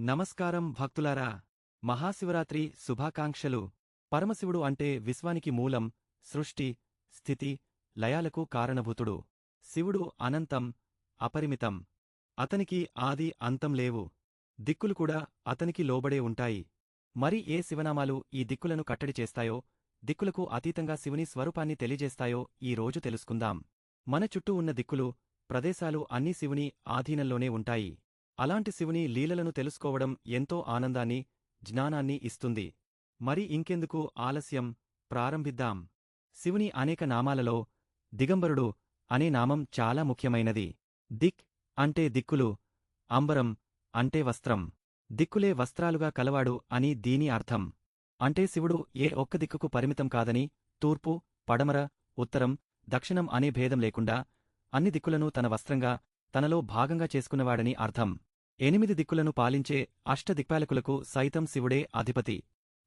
నమస్కారం భక్తులారా. మహాశివరాత్రి శుభాకాంక్షలు. పరమశివుడు అంటే విశ్వానికి మూలం సృష్టి స్థితి లయాలకు కారణభూతుడు. శివుడు అనంతం అపరిమితం. అతనికి ఆది అంతం లేవు. దిక్కులు కూడా అతనికి లోబడే ఉంటాయి. మరి ఏ శివనామాలు ఈ దిక్కులను కట్టడి చేస్తాయో దిక్కులకు అతీతంగా శివుని స్వరూపాన్ని తెలియజేస్తాయో ఈ రోజు తెలుసుకుందాం. మన చుట్టూ ఉన్న దిక్కులు ప్రదేశాలు అన్నీ శివుని ఆధీనంలోనే ఉంటాయి. అలాంటి శివుని లీలలను తెలుసుకోవడం ఎంతో ఆనందాన్ని జ్ఞానాన్ని ఇస్తుంది. మరి ఇంకెందుకు ఆలస్యం? ప్రారంభిద్దాం. శివుని అనేక నామాలలో దిగంబరుడు అనే నామం చాలా ముఖ్యమైనది. దిక్ అంటే దిక్కులు అంబరం అంటే వస్త్రం. దిక్కులే వస్త్రాలుగా కలవాడు అని దీని అర్థం. అంటే శివుడు ఏ ఒక్క దిక్కుకు పరిమితం కాదని తూర్పు పడమర ఉత్తరం దక్షిణం అనే భేదం లేకుండా అన్ని దిక్కులను తన వస్త్రంగా తనలో భాగంగా చేసుకున్నవాడని అర్థం. ఎనిమిది దిక్కులను పాలించే అష్టదిక్పాలకులకు సైతం శివుడే అధిపతి.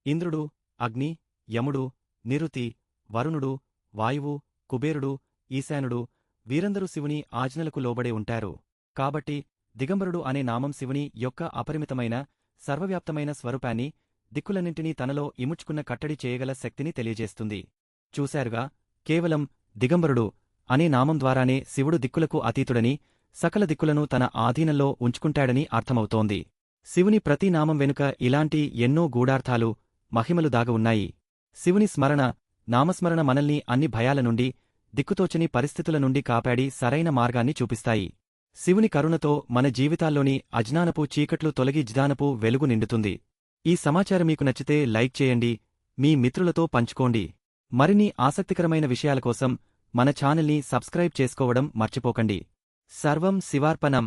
ఇంద్రుడు అగ్ని యముడు నిరుతి వరుణుడు వాయువు కుబేరుడు ఈశానుడు వీరందరూ శివుని ఆజ్ఞలకు లోబడే ఉంటారు. కాబట్టి దిగంబరుడు అనే నామం శివుని యొక్క అపరిమితమైన సర్వవ్యాప్తమైన స్వరూపాన్ని దిక్కులన్నింటినీ తనలో ఇముడ్చుకున్న కట్టడి చేయగల శక్తిని తెలియజేస్తుంది. చూశారుగా కేవలం దిగంబరుడు అనే నామం ద్వారానే శివుడు దిక్కులకు అతీతుడని సకల దిక్కులను తన ఆధీనంలో ఉంచుకుంటాడని అర్థమవుతోంది. శివుని ప్రతి నామం వెనుక ఇలాంటి ఎన్నో గూఢార్థాలు మహిమలు దాగ ఉన్నాయి. శివుని స్మరణ నామస్మరణ మనల్ని అన్ని భయాల నుండి దిక్కుతోచని పరిస్థితుల నుండి కాపాడి సరైన మార్గాన్ని చూపిస్తాయి. శివుని కరుణతో మన జీవితాల్లోని అజ్ఞానపు చీకట్లు తొలగి జ్ఞానపు వెలుగు నిండుతుంది. ఈ సమాచారం మీకు నచ్చితే లైక్ చేయండి మీ మిత్రులతో పంచుకోండి. మరిన్ని ఆసక్తికరమైన విషయాల కోసం మన ఛానల్ని సబ్స్క్రైబ్ చేసుకోవడం మర్చిపోకండి. సర్వం శివార్పణం.